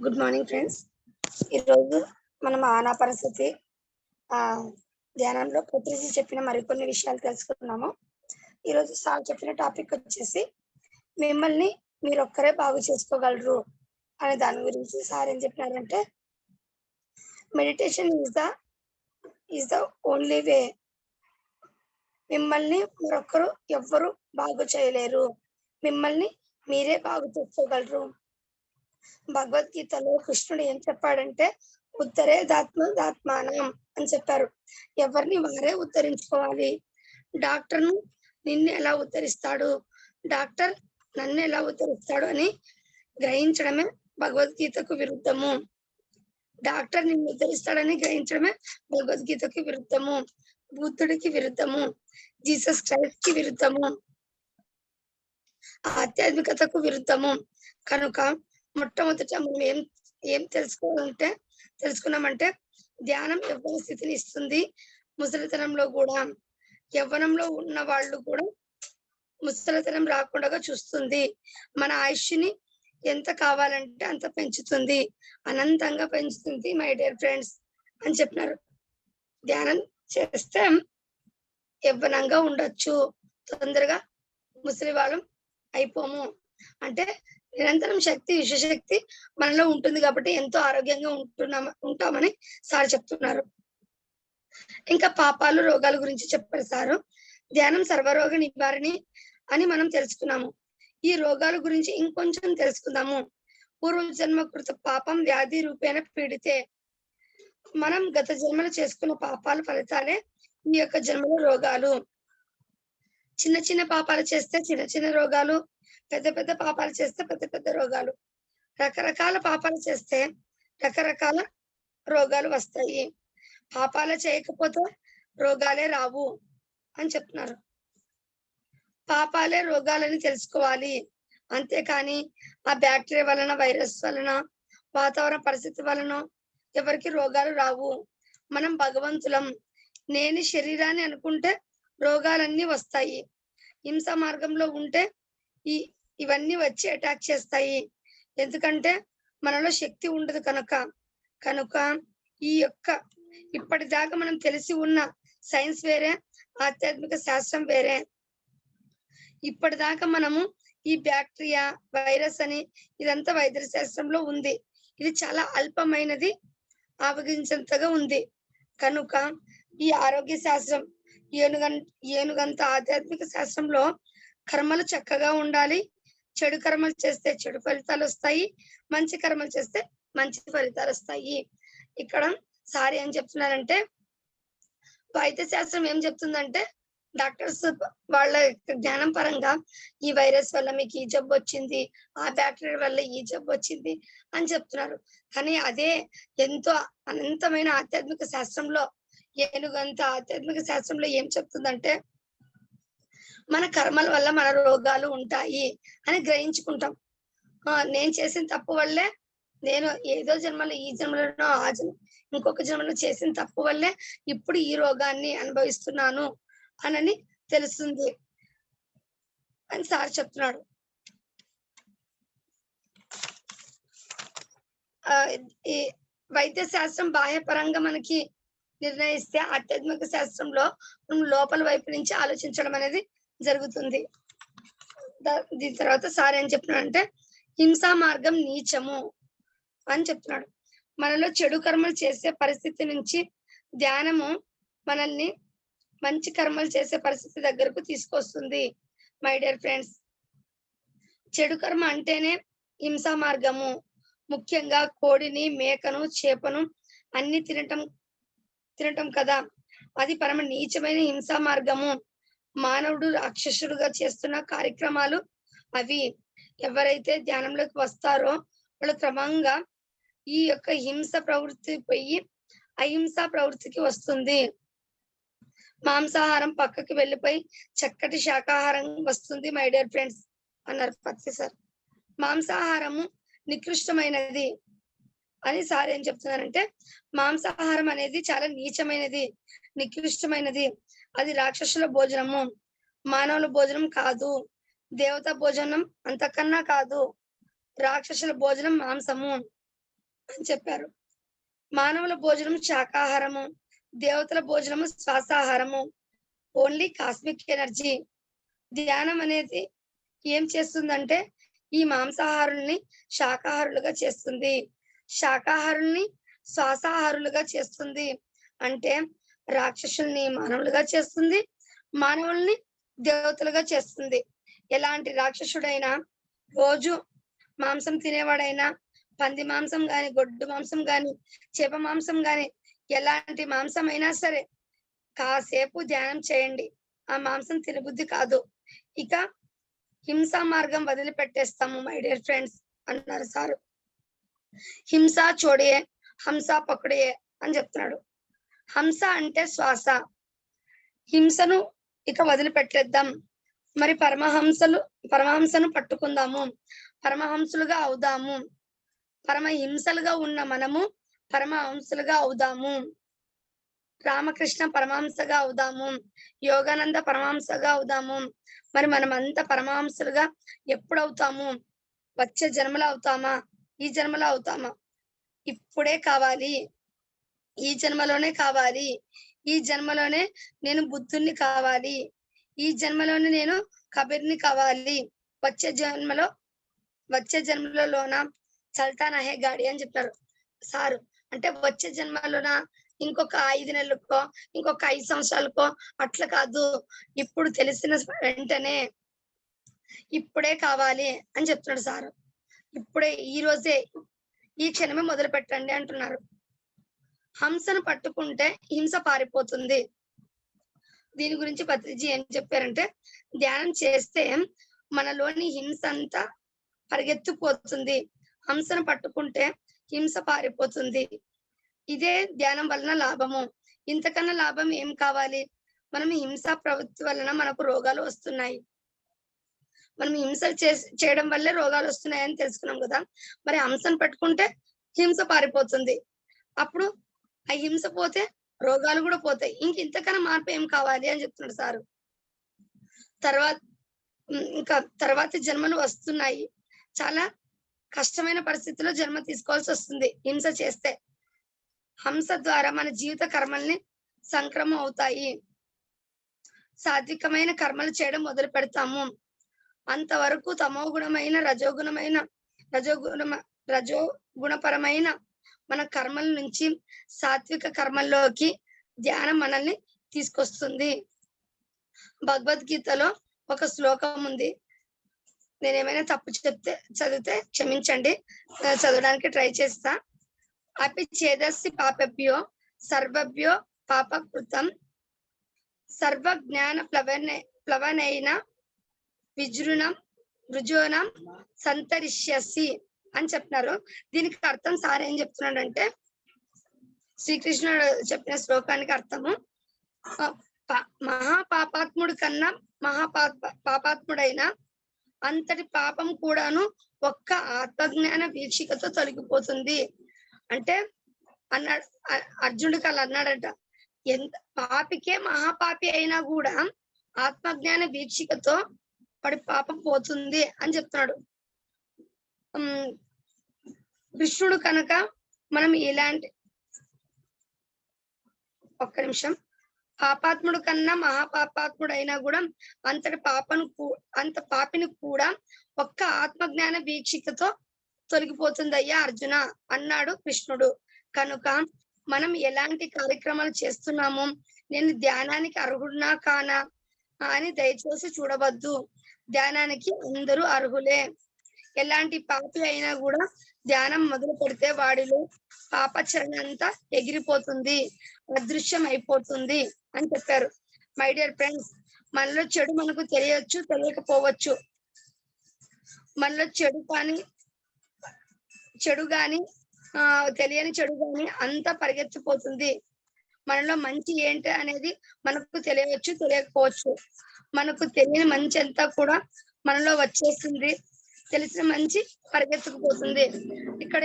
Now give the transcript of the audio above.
Good morning friends. ఈరోజు మనం ఆనా పరిస్థితి ఆ ధ్యానంలో ప్రతిజీ చెప్పిన మరికొన్ని విషయాలు తెలుసుకున్నాము ఈరోజు సార్ చెప్పిన టాపిక్ వచ్చేసి మిమ్మల్ని మీరు ఒక్కరే బాగు చేసుకోగలరు అనే దాని గురించి సార్ ఏం చెప్పినారంటే meditation is the is the only way మిమ్మల్ని మరొకరు ఎవ్వరు బాగు చేయలేరు. మిమ్మల్ని మీరే బాగు చేసుకోగలరు. భగవద్గీతలో కృష్ణుడు ఏం చెప్పాడంటే ఉత్తరే దాత్మ దాత్మానం అని చెప్పారు. ఎవరిని వారే ఉత్తరించుకోవాలి? డాక్టర్ను నిన్ను ఎలా ఉత్తరిస్తాడు? డాక్టర్ నన్ను ఎలా ఉత్తరిస్తాడు అని గ్రహించడమే భగవద్గీతకు విరుద్ధము. డాక్టర్ నిన్ను ఉద్ధరిస్తాడని గ్రహించడమే భగవద్గీతకు విరుద్ధము. బుద్ధుడికి విరుద్ధము. జీసస్ క్రైస్ట్కి విరుద్ధము. ఆధ్యాత్మికతకు విరుద్ధము. కనుక మొట్టమొదట మనం ఏం ఏం తెలుసుకోవాలంటే తెలుసుకున్నామంటే ధ్యానం యవ్వన స్థితిని ఇస్తుంది. ముసలితనంలో కూడా యవ్వనంలో ఉన్న వాళ్ళు కూడా ముసలితనం రాకుండా చూస్తుంది. మన ఆయుష్ని ఎంత కావాలంటే అంత పెంచుతుంది. అనంతంగా పెంచుతుంది మై డియర్ ఫ్రెండ్స్ అని చెప్పినారు. ధ్యానం చేస్తే యవ్వనంగా ఉండొచ్చు. తొందరగా ముసలి వాళ్ళం అయిపోము. అంటే నిరంతరం శక్తి విశ్వశక్తి మనలో ఉంటుంది కాబట్టి ఎంతో ఆరోగ్యంగా ఉంటున్నాం ఉంటామని సార్ చెప్తున్నారు. ఇంకా పాపాలు రోగాల గురించి చెప్పారు సారు. ధ్యానం సర్వరోగ నివారణి అని మనం తెలుసుకున్నాము. ఈ రోగాల గురించి ఇంకొంచెం తెలుసుకుందాము. పూర్వ జన్మ కృత పాపం వ్యాధి రూపేణ పీడితే మనం గత జన్మలో చేసుకున్న పాపాల ఫలితాలే ఈ యొక్క జన్మలో రోగాలు. చిన్న చిన్న పాపాలు చేస్తే చిన్న చిన్న రోగాలు పెద్ద పెద్ద పాపాలు చేస్తే పెద్ద పెద్ద రోగాలు. రకరకాల పాపాలు చేస్తే రకరకాల రోగాలు వస్తాయి. పాపాలు చేయకపోతే రోగాలే రావు అని చెప్తున్నారు. పాపాలే రోగాలని తెలుసుకోవాలి. అంతేకాని ఆ బ్యాక్టీరియా వలన వైరస్ వలన వాతావరణ పరిస్థితి వలన ఎవరికి రోగాలు రావు. మనం భగవంతులం. నేను శరీరాన్ని అనుకుంటే రోగాలన్నీ వస్తాయి. హింస మార్గంలో ఉంటే ఈ ఇవన్నీ వచ్చి అటాక్ చేస్తాయి. ఎందుకంటే మనలో శక్తి ఉండదు కనుక. కనుక ఈ యొక్క ఇప్పటిదాకా మనం తెలిసి ఉన్న సైన్స్ వేరే ఆధ్యాత్మిక శాస్త్రం వేరే. ఇప్పటిదాకా మనము ఈ బ్యాక్టీరియా వైరస్ అని ఇదంతా వైద్య శాస్త్రంలో ఉంది. ఇది చాలా అల్పమైనది ఆవగించేంతగా ఉంది. కనుక ఈ ఆరోగ్య శాస్త్రం ఏనుగ ఏనుగంత ఆధ్యాత్మిక శాస్త్రంలో కర్మలు చక్కగా ఉండాలి. చెడు కర్మలు చేస్తే చెడు ఫలితాలు వస్తాయి మంచి కర్మలు చేస్తే మంచి ఫలితాలు వస్తాయి. ఇక్కడ సార్ ఏం చెప్తున్నారంటే వైద్య శాస్త్రం ఏం చెప్తుందంటే డాక్టర్స్ వాళ్ళ జ్ఞానం పరంగా ఈ వైరస్ వల్ల మీకు ఈ జబ్బు వచ్చింది ఆ బ్యాక్టీరియా వల్ల ఈ జబ్బు వచ్చింది అని చెప్తున్నారు. కానీ అదే ఎంతో అనంతమైన ఆధ్యాత్మిక శాస్త్రంలో ఏనుగంత ఆధ్యాత్మిక శాస్త్రంలో ఏం చెప్తుందంటే మన కర్మల వల్ల మన రోగాలు ఉంటాయి అని గ్రహించుకుంటాం. నేను చేసిన తప్పు వల్లే నేను ఏదో జన్మలో ఈ జన్మలోనో ఆ జన్మ ఇంకొక జన్మలో చేసిన తప్పు వల్లే ఇప్పుడు ఈ రోగాన్ని అనుభవిస్తున్నాను అనని తెలుస్తుంది అని సార్ చెప్తున్నాడు. ఈ వైద్య శాస్త్రం బాహ్యపరంగా మనకి నిర్ణయిస్తే ఆధ్యాత్మిక శాస్త్రంలో మనం లోపల వైపు నుంచి ఆలోచించడం అనేది జరుగుతుంది. దీని తర్వాత సార్ ఏం చెప్తున్నాడు అంటే హింసా మార్గం నీచము అని చెప్తున్నాడు. మనలో చెడు కర్మలు చేసే పరిస్థితి నుంచి ధ్యానము మనల్ని మంచి కర్మలు చేసే పరిస్థితి దగ్గరకు తీసుకొస్తుంది మై డియర్ ఫ్రెండ్స్ చెడు కర్మ అంటేనే హింసా మార్గము. ముఖ్యంగా కోడిని మేకను చేపను అన్ని తినటం తినటం కదా. అది పరమ నీచమైన హింసా మార్గము. మానవుడు రాక్షసుడుగా చేస్తున్న కార్యక్రమాలు అవి ఎవరైతే ధ్యానంలోకి వస్తారో వాళ్ళు క్రమంగా ఈ యొక్క హింస ప్రవృత్తి పోయి అహింస ప్రవృత్తికి వస్తుంది. మాంసాహారం పక్కకి వెళ్ళిపోయి చక్కటి శాకాహారం వస్తుంది మై డియర్ ఫ్రెండ్స్ అన్నారు పత్తి సార్. మాంసాహారము నికృష్టమైనది. అని సార్ ఏం చెప్తున్నారంటే మాంసాహారం అనేది చాలా నీచమైనది నికృష్టమైనది. అది రాక్షసుల భోజనము మానవుల భోజనం కాదు దేవత భోజనం అంతకన్నా కాదు రాక్షసుల భోజనం మాంసము అని చెప్పారు. మానవుల భోజనం శాకాహారము దేవతల భోజనము శ్వాసాహారము ఓన్లీ కాస్మిక్ ఎనర్జీ. ధ్యానం అనేది ఏం చేస్తుందంటే ఈ మాంసాహారుల్ని శాకాహారులుగా చేస్తుంది. శాకాహారుల్ని శ్వాసాహారులుగా చేస్తుంది. అంటే రాక్షసుల్ని మానవులుగా చేస్తుంది. మానవుల్ని దేవతలుగా చేస్తుంది. ఎలాంటి రాక్షసుడైనా రోజు మాంసం తినేవాడైనా పంది మాంసం గాని గొడ్డు మాంసం గాని చేప మాంసం గాని ఎలాంటి మాంసం అయినా సరే కాసేపు ధ్యానం చేయండి. ఆ మాంసం తినబుద్ధి కాదు. ఇక హింసా మార్గం వదిలిపెట్టేస్తాము మై డియర్ ఫ్రెండ్స్ అన్నారు సారు. హింస చోడియే హంస పకుడే అని చెప్తున్నాడు. హంస అంటే శ్వాస. హింసను ఇక వదిలిపెట్టేద్దాం. మరి పరమహంసలు పరమహంసను పట్టుకుందాము. పరమహంసులుగా అవుదాము. పరమహింసలుగా ఉన్న మనము పరమహంసులుగా అవుదాము. రామకృష్ణ పరమహంసగా అవుదాము. యోగానంద పరమహంసగా అవుదాము. మరి మనం అంత పరమహంసులుగా ఎప్పుడు అవుతాము వచ్చే జన్మలు అవుతామా? ఈ జన్మలో అవుతామా? ఇప్పుడే కావాలి. ఈ జన్మలోనే కావాలి. ఈ జన్మలోనే నేను బుద్ధుణ్ణి కావాలి. ఈ జన్మలోనే నేను కబీర్ని కావాలి. వచ్చే జన్మలో వచ్చే జన్మలోన? చల్తానా హే గాడి అని చెప్పారు సారు. అంటే వచ్చే జన్మలోన? ఇంకొక ఐదు నెలలకో ఇంకొక ఐదు సంవత్సరాలకో అట్లా కాదు. ఇప్పుడు తెలిసిన వెంటనే ఇప్పుడే కావాలి అని చెప్తున్నాడు సారు. ఇప్పుడే ఈ రోజే ఈ క్షణమే మొదలు పెట్టండి అంటున్నారు. హంసను పట్టుకుంటే హింస పారిపోతుంది. దీని గురించి పత్రిజీ ఏం చెప్పారంటే ధ్యానం చేస్తే మనలోని హింస అంతా పరిగెత్తిపోతుంది. హంసను పట్టుకుంటే హింస పారిపోతుంది. ఇదే ధ్యానం వలన లాభము. ఇంతకన్నా లాభం ఏం కావాలి? మనం హింసా ప్రవృత్తి వలన మనకు రోగాలు వస్తున్నాయి. మనం హింస చేయడం వల్లే రోగాలు వస్తున్నాయని తెలుసుకున్నాం కదా. మరి హంసను పట్టుకుంటే హింస పారిపోతుంది. అప్పుడు ఆ హింస పోతే రోగాలు కూడా పోతాయి. ఇంక ఇంతకన్నా మార్పు ఏం కావాలి అని చెప్తున్నాడు సారు. తర్వాత ఇంకా తర్వాత జన్మలు వస్తున్నాయి. చాలా కష్టమైన పరిస్థితిలో జన్మ తీసుకోవాల్సి వస్తుంది హింస చేస్తే. హంస ద్వారా మన జీవిత కర్మల్ని సంక్రమం అవుతాయి. సాత్వికమైన కర్మలు చేయడం మొదలు పెడతాము. అంతవరకు తమో గుణమైన రజోగుణమైన రజోగుణ రజో గుణపరమైన మన కర్మల నుంచి సాత్విక కర్మల్లోకి ధ్యానం మనల్ని తీసుకొస్తుంది. భగవద్గీతలో ఒక శ్లోకం ఉంది. నేను ఏమైనా తప్పు చెప్తే చదివితే క్షమించండి. చదవడానికి ట్రై చేస్తా. అపి చేదస్సి పాపభ్యో సర్వభ్యో పాపకృతం. సర్వ జ్ఞాన ప్లవన ప్లవనైన విజృణం రుజోనం సంతరిష్యసి అని చెప్తున్నారు. దీనికి అర్థం సార్ ఏం చెప్తున్నాడంటే శ్రీకృష్ణుడు చెప్పిన శ్లోకానికి అర్థము మహాపాపాత్ముడు కన్నా మహాపా పాపాత్ముడైన అంతటి పాపం కూడాను ఒక్క ఆత్మజ్ఞాన వీక్షికతో తొలగిపోతుంది. అంటే అన్నాడు అర్జునుడికి అలా అన్నాడట ఎంత పాపికే మహాపాపి అయినా కూడా ఆత్మజ్ఞాన వీక్షికతో వాడి పాపం పోతుంది అని చెప్తున్నాడు. కృష్ణుడు కనుక మనం ఇలాంటి ఒక్క నిమిషం. పాపాత్ముడు కన్నా మహాపాపాత్ముడు అయినా కూడా అంతటి పాపను అంత పాపిని కూడా ఒక్క ఆత్మజ్ఞాన వీక్షికతో తొలగిపోతుంది అయ్యా అర్జున అన్నాడు కృష్ణుడు. కనుక మనం ఎలాంటి కార్యక్రమాలు చేస్తున్నామో? నేను ధ్యానానికి అర్హుడునా కానా? అని దయచేసి చూడవద్దు. ధ్యానానికి అందరూ అర్హులే. ఎలాంటి పాపి అయినా కూడా ధ్యానం మొదలు పెడితే వాడిలో పాపచరణ అంతా ఎగిరిపోతుంది. అదృశ్యం అయిపోతుంది అని చెప్పారు. మై డియర్ ఫ్రెండ్స్ మనలో చెడు మనకు తెలియచ్చు తెలియకపోవచ్చు. మనలో చెడు కానీ చెడు గాని ఆ తెలియని చెడు గాని అంతా పరిగెత్తిపోతుంది. మనలో మంచి ఏంటి అనేది మనకు తెలియవచ్చు తెలియకపోవచ్చు. మనకు తెలియని మంచి అంతా కూడా మనలో వచ్చేస్తుంది తెలిసిన మంచి పరిగెత్తుకుపోతుంది ఇక్కడ